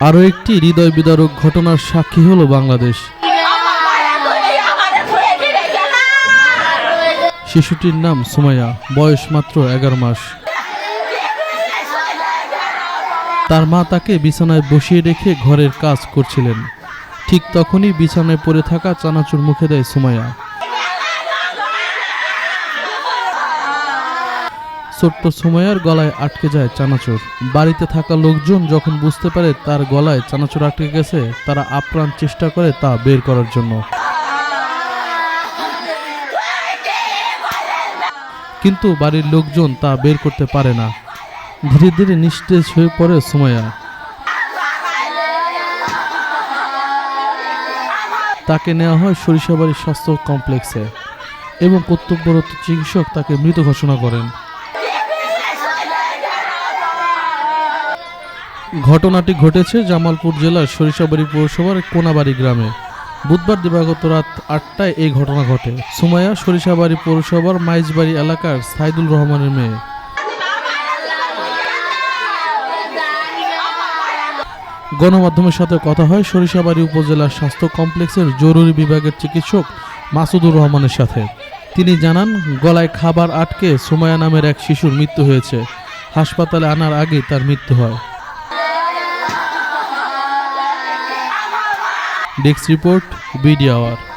আরও একটি হৃদয় বিদারক ঘটনার সাক্ষী হলো বাংলাদেশ। শিশুটির নাম সুমাইয়া, বয়স মাত্র এগারো মাস। তার মা তাকে বিছানায় বসিয়ে রেখে ঘরের কাজ করছিলেন। ঠিক তখনই বিছানায় পড়ে থাকা চানাচুর মুখে দেয় সুমাইয়া। ছোট্ট সুমাইয়ার গলায় আটকে যায় চানাচুর। বাড়িতে থাকা লোকজন যখন বুঝতে পারে তার গলায় চানাচুর আটকে গেছে, তারা আপ্রাণ চেষ্টা করে তা বের করার জন্য। কিন্তু বাড়ির লোকজন তা বের করতে পারে না। ধীরে ধীরে নিস্তেজ হয়ে পড়ে সুমাইয়া। তাকে নেওয়া হয় সরিষাবাড়ির স্বাস্থ্য কমপ্লেক্সে এবং কর্তব্যরত চিকিৎসক তাকে মৃত ঘোষণা করেন। ঘটনাটি ঘটেছে জামালপুর জেলার সরিষাবাড়ি পৌরসভার কোনাবাড়ি গ্রামে। বুধবার দিবাগত রাত আটটায় এই ঘটনা ঘটে। সুমাইয়া সরিষাবাড়ি পৌরসভার মাইজবাড়ি এলাকার সাইদুল রহমানের মেয়ে। গণমাধ্যমের সাথে কথা হয় সরিষাবাড়ি উপজেলার স্বাস্থ্য কমপ্লেক্সের জরুরি বিভাগের চিকিৎসক মাসুদুর রহমানের সাথে। তিনি জানান, গলায় খাবার আটকে সুমায়া নামের এক শিশুর মৃত্যু হয়েছে। হাসপাতালে আনার আগে তার মৃত্যু হয়। Desk report, BD hour.